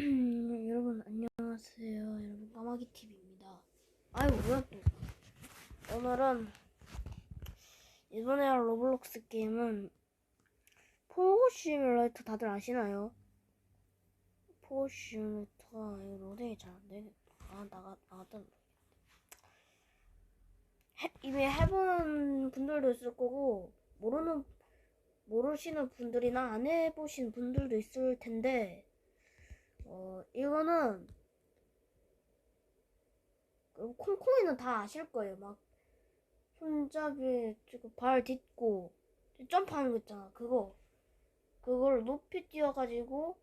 여러분 안녕하세요. 여러분 까마귀 TV입니다. 아유 뭐야 또 오늘은 이번에 할 로블록스 게임은 포고 시뮬레이터 다들 아시나요? 포고 시뮬레이터가 로딩이 잘 안 되겠다. 아 나가 나갔다. 해, 이미 해보는 분들도 있을 거고 모르는 모르시는 분들이나 안 해보신 분들도 있을 텐데 어, 이거는 그 콩콩이는 다 아실 거예요. 막 손잡이 지금 발 딛고 점프하는 거 있잖아. 그거 그걸 높이 뛰어가지고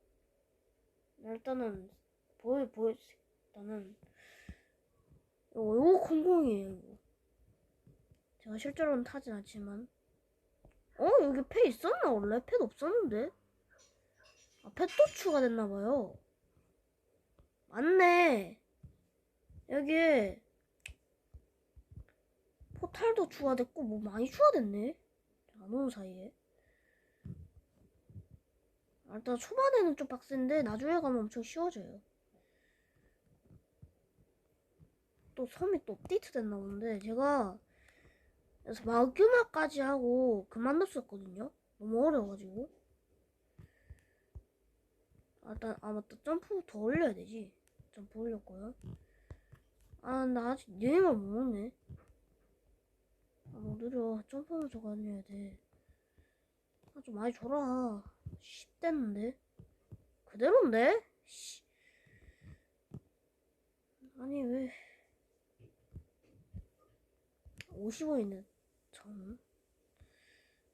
일단은 보여 보여 일단은 이거, 이거 콩콩이에요. 이거. 제가 실제로는 타진 않지만 어 여기 패 있었나 원래 패도 없었는데 아, 펫도 추가됐나봐요. 맞네. 여기 포탈도 추가됐고 뭐 많이 추가됐네. 안 오는 사이에. 아, 일단 초반에는 좀 빡센데 나중에 가면 엄청 쉬워져요. 또 섬이 또 업데이트 됐나 본데 제가 그래서 마규마까지 하고 그만뒀었거든요. 너무 어려워가지고. 아, 일단, 아, 맞다. 점프 더 올려야 되지. 점프 올렸고요. 아, 나 아직 못 먹네. 아, 뭐 느려. 점프하면서 가야 돼. 아, 좀 많이 줘라. 10 됐는데. 그대로인데? 씨. 아니, 왜. 50원이네, 참.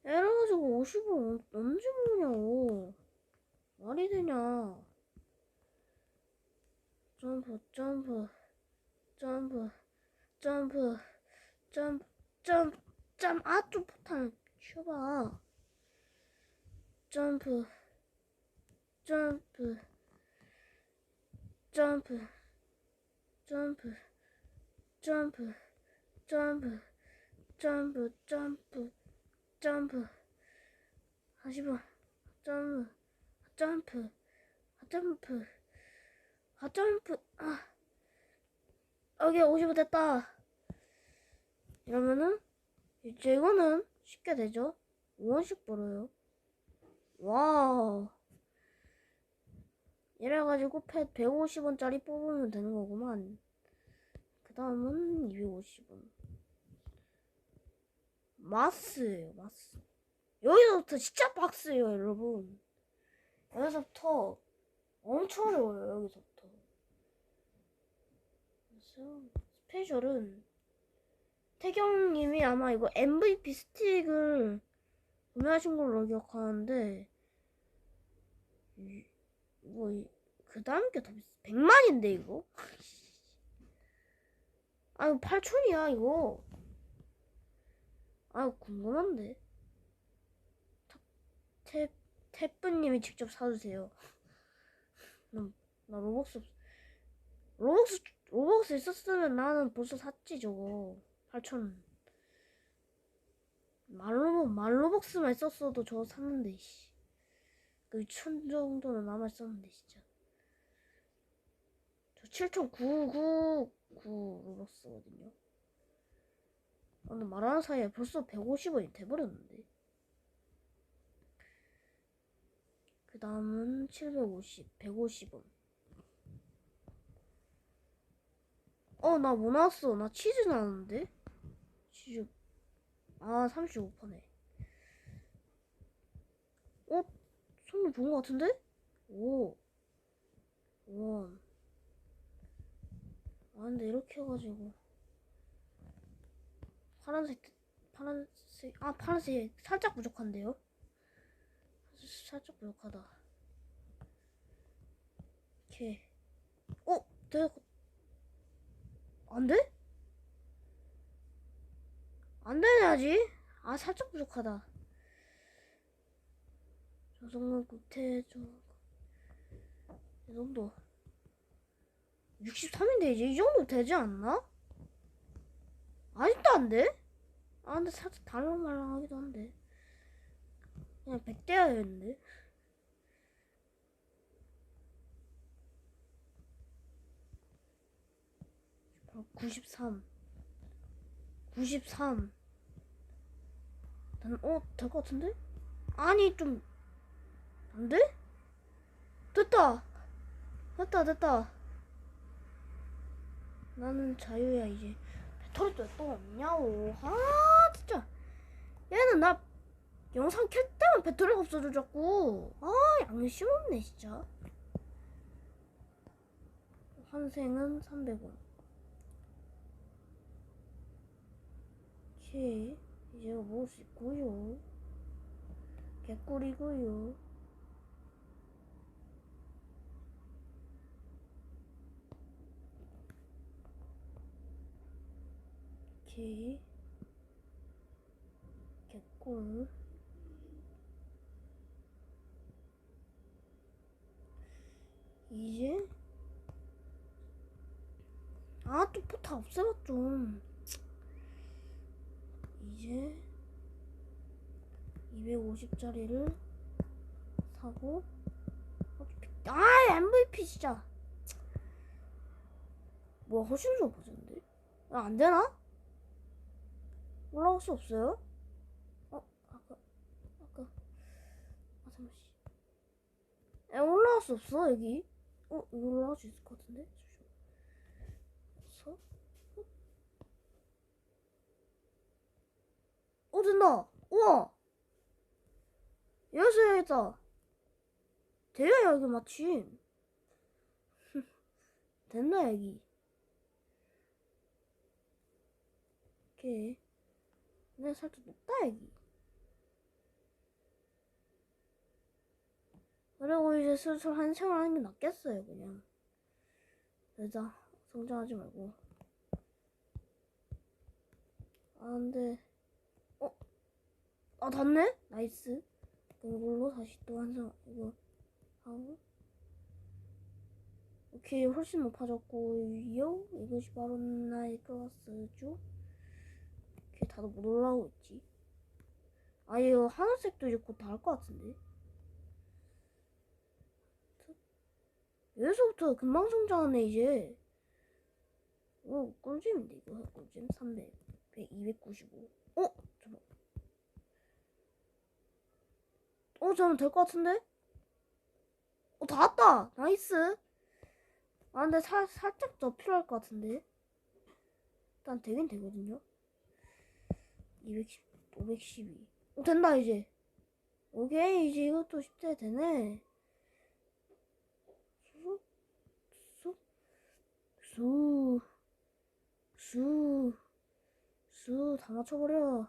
이래가지고 50원 언제 먹냐고. 말이 되냐? 점프, 점프, 점프, 점프, 점프, 점프, 점, 아, 좀 포탄 쳐봐. 점프, 점프, 점프, 점프, 점프, 점프, 점프, 점프, 점프, 40원, 점프. 점프, 아, 점프, 아, 점프, 아. 여기 50원 됐다. 이러면은, 이제 이거는 쉽게 되죠? 5원씩 벌어요. 와우. 이래가지고 펫 150원짜리 뽑으면 되는 거구만. 그 다음은 250원. 마스예요, 마스. 여기서부터 진짜 박스예요, 여러분. 여기서부터 엄청 어려워요 여기서 그래서 스페셜은 태경님이 아마 이거 MVP 스틱을 구매하신 걸로 기억하는데 이, 이거 그 다음 게 더 비싸. 100만인데 이거? 아 이거 8천이야 이거. 아 궁금한데. 탭 태프님이 직접 사주세요. 나, 나 로벅스 없... 로벅스 로벅스 있었으면 나는 벌써 샀지 저거 8천 말로 말로벅스만 있었어도 저거 샀는데 씨. 그2천 정도는 남아 있었는데 진짜. 저 7,999 로벅스거든요. 근데 말하는 사이에 벌써 150원이 돼버렸는데. 그 다음은 750, 150원. 어, 나 뭐 나왔어? 나 치즈 나왔는데? 치즈. 아, 35%네. 어? 선물 좋은 것 같은데? 오. 원. 아, 근데 이렇게 해가지고. 파란색, 파란색, 아, 파란색 살짝 부족한데요? 살짝 부족하다. 오케이. 어? 내가 안 돼? 안 되냐지? 아 살짝 부족하다. 조성은 구태조 이 정도 63인데 이제 이 정도 되지 않나? 아직도 안 돼? 아 근데 살짝 달랑말랑하기도 한데 그냥 100대야겠는데 93 93 난, 어, 될 것 같은데? 아니, 좀, 안 돼? 됐다! 됐다, 됐다. 나는 자유야, 이제. 배터리도 또 없냐고. 아, 진짜. 얘는 나 영상 켤 때만 배터리가 없어져, 자꾸. 아, 양심 없네, 진짜. 환생은 300원. 이제 먹을 수 있고요. 개꿀이고요. 오케이. 개꿀. 이제 아또 포타 없애봐 좀 이제 250짜리를 사고 아 MVP 진짜. 뭐야 좋아 보이는데? 야, 안 되나? 올라갈 수 없어요? 어 아까 아까. 아 잠시 야 올라갈 수 없어 여기. 어 올라갈 수 있을 것 같은데? 잠시만 서어 된다. 우와. 여기서 해야겠다 돼야 여기 마침. 됐나 여기? 오케이 근데 살짝 높다 여기. 그리고 이제 슬슬 한 생활 하는 게 낫겠어요 그냥. 여자 성장하지 말고. 아 근데 어? 아 닿네? 나이스. 이걸로 다시 또 한성 이거 하고. 오케이 훨씬 높아졌고요. 이것이 바로 나의 클래스죠. 오케이 다들 못 올라오고 있지? 아 이거 하늘색도 이제 곧다할것 같은데? 여기서부터 금방 성장하네 이제. 오 꿀잼인데 이거? 꿀잼 300 100 295 어? 잠깐 어 잠깐 될것 같은데? 어 다 왔다! 나이스! 아 근데 살, 살짝 더 필요할 것 같은데? 일단 되긴 되거든요. 210 512 어 된다 이제. 오케이 이제 이것도 10대 되네. 수, 수, 수, 다 맞춰버려.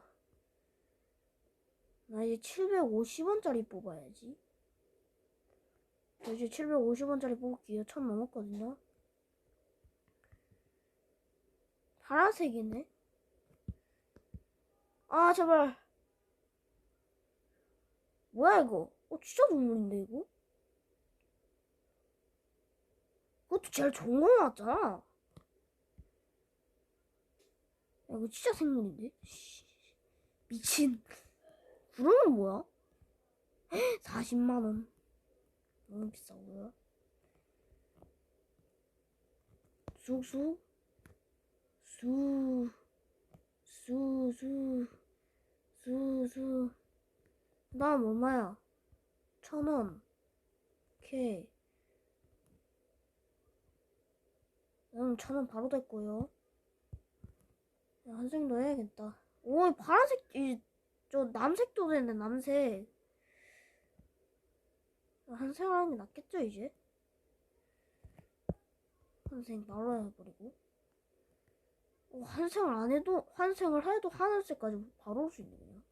나 이제 750원짜리 뽑아야지. 저 이제 750원짜리 뽑을게요. 천 넘었거든요. 파란색이네. 아, 제발. 뭐야, 이거? 어, 진짜 동물인데, 이거? 그것도 제일 좋은 거 나왔잖아. 야, 이거 진짜 생물인데? 씨, 미친. 그러면 뭐야? 40만원. 너무 비싸고요. 쑥쑥. 다음 얼마야? 천 원. 오케이. 응, 천원 바로 됐고요. 야, 한색도 해야겠다. 오, 파란색, 이, 저 남색도 되는데, 남색. 한색을 하는 게 낫겠죠, 이제? 한색 바로 해버리고. 오, 한색을 안 해도, 한색을 해도 하늘색까지 바로 올 수 있네, 그냥.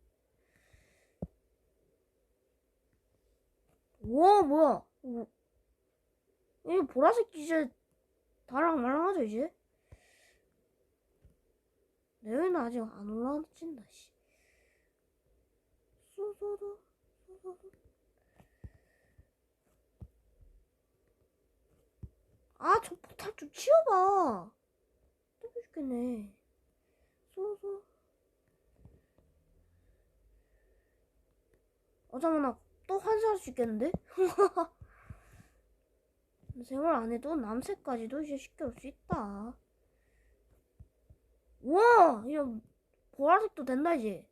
우와, 뭐야. 오. 이 보라색 이제 다랑 말랑 하죠 이제? 내외는 아직 안 올라온다 씨. 쏘쏘도 아저 포탈 좀 치워봐 또 죽겠네 쏘쏘 어쩌면 나또 환생할 수 있겠는데? 생활 안 해도 남색까지도 이제 시켜올 수 있다. 우와! 이제 보라색도 된다, 이제.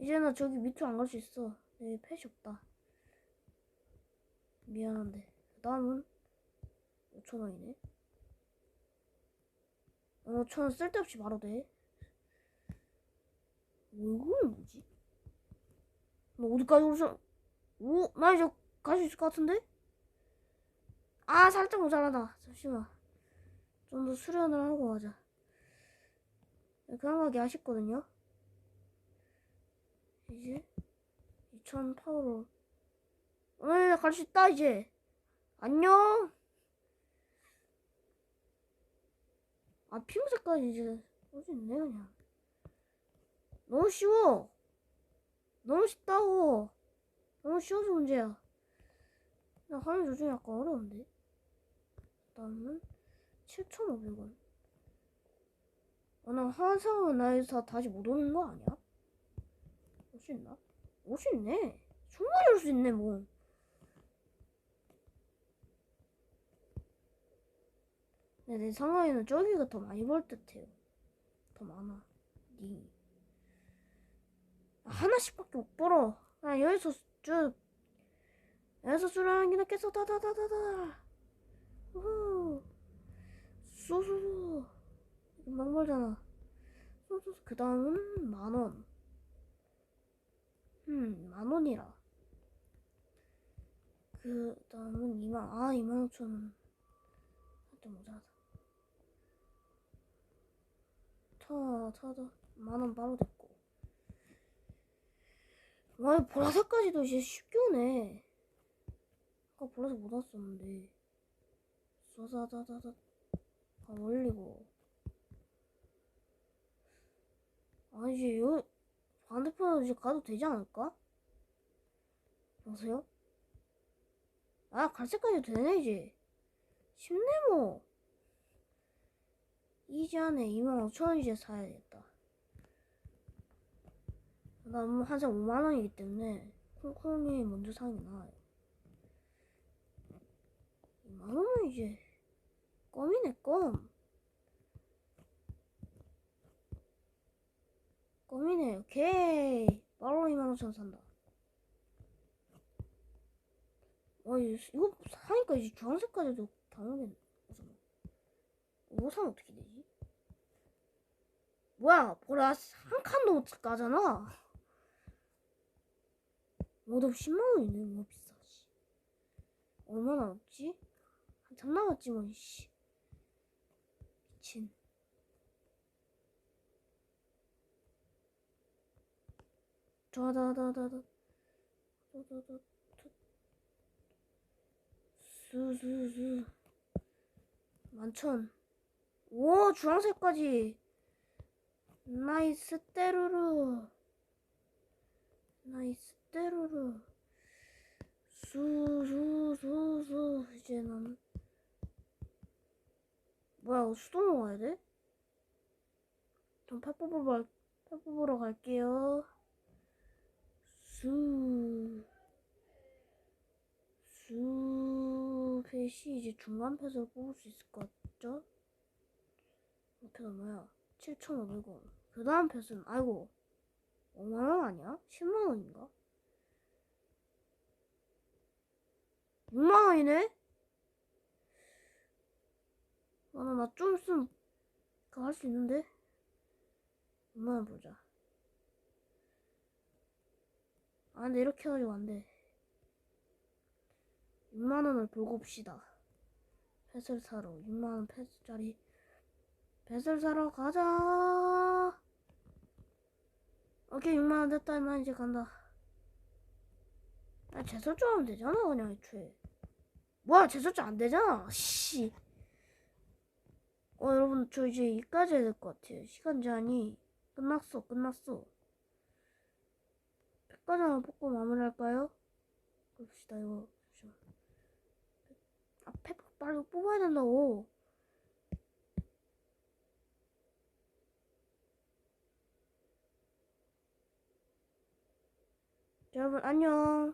이제 나 저기 밑으로 안 갈 수 있어. 내 펫이 없다. 미안한데. 그 다음은 5천원이네. 5천원 쓸데없이 바로 돼. 뭐, 이거는 뭐지? 너 어디까지 오르셔? 오, 나 이제 갈 수 있을 것 같은데? 아, 살짝 모자라다. 잠시만. 좀 더 수련을 하고 가자. 그런 가기 아쉽거든요. 이제 2천 파워로 오늘 갈수 있다 이제. 안녕. 아 핑크색까지 이제 올수 있네 그냥. 너무 쉬워. 너무 쉽다고. 너무 쉬워서 문제야. 나 화면 조정이 약간 어려운데. 다음은 7,500원. 아, 나 환상은 나에서 다시 못 오는 거 아니야? 올수 있나? 올수 있네. 충분히 올 수 있네, 뭐. 근데 내 상황에는 저기가 더 많이 벌 듯해요. 더 많아. 니. 아, 하나씩밖에 못 벌어. 나 여기서 쭉. 여기서 수량이 낫겠어. 다다다다다. 우후. 쏘쏘쏘. 금방 벌잖아. 쏘쏘쏘. 그 다음은 만 원. 음, 만 원이라. 그 다음은 2만, 아, 2만 5천 원. 살짝 모자라다. 타, 타다. 만원 바로 됐고. 와, 이 보라색까지도 이제 쉽게 오네. 아까 보라색 못 왔었는데. 쏘다다다다. 아, 올리고. 아, 이제 요, 반대편으로 이제 가도 되지 않을까? 여보세요? 아, 갈색까지 되네, 이제. 쉽네, 뭐. 이지 안에 25,000원 이제 사야겠다. 나뭐 한상 5만원이기 때문에 콩콩이 먼저 사는 게 나아요. 2만원은 이제 껌이네, 껌. 껌이네, 오케이. 바로 2만5천 산다. 와, 이거, 사니까 이제 주황색까지도. 잠깐만. 이거 사면 어떻게 되지? 뭐야, 보라, 한 칸도 못 가잖아. 모두 10만원이네, 뭐 비싸, 씨. 얼마나 남았지? 한참 남았지, 뭐, 씨. 미친. 수수수. 만천. 오, 주황색까지. 나이스 때루루. 나이스 때루루. 수수수수. 이제 난. 뭐야, 수도 먹어야 돼? 전 팥뿌보러, 갈- 팥뿌보러 갈게요. 수. 수. 펫이 이제 중간 펫을 뽑을 수 있을 것 같죠? 펫은 뭐야? 7,500원. 그 다음 펫은, 아이고. 5만원 아니야? 10만원인가? 6만원이네? 아, 나, 나좀 있으면, 할 수 있는데? 6만원 보자. 아, 근데 이렇게 해가지고 안 돼. 6만원을 벌고 옵시다. 펫을 사러. 6만원 펫짜리. 펫을 사러 가자. 오케이, 6만원 됐다. 나 이제 간다. 아, 재설정 하면 되잖아, 그냥 애초에. 뭐야, 재설정 안 되잖아. 씨. 어, 여러분, 저 이제 여기까지 해야 될 것 같아요. 시간 제한이 끝났어, 끝났어. 한번 뽑고 마무리할까요? 봅시다, 이거. 잠시만. 아, 팩 빨리 뽑아야 된다고. 자, 여러분, 안녕.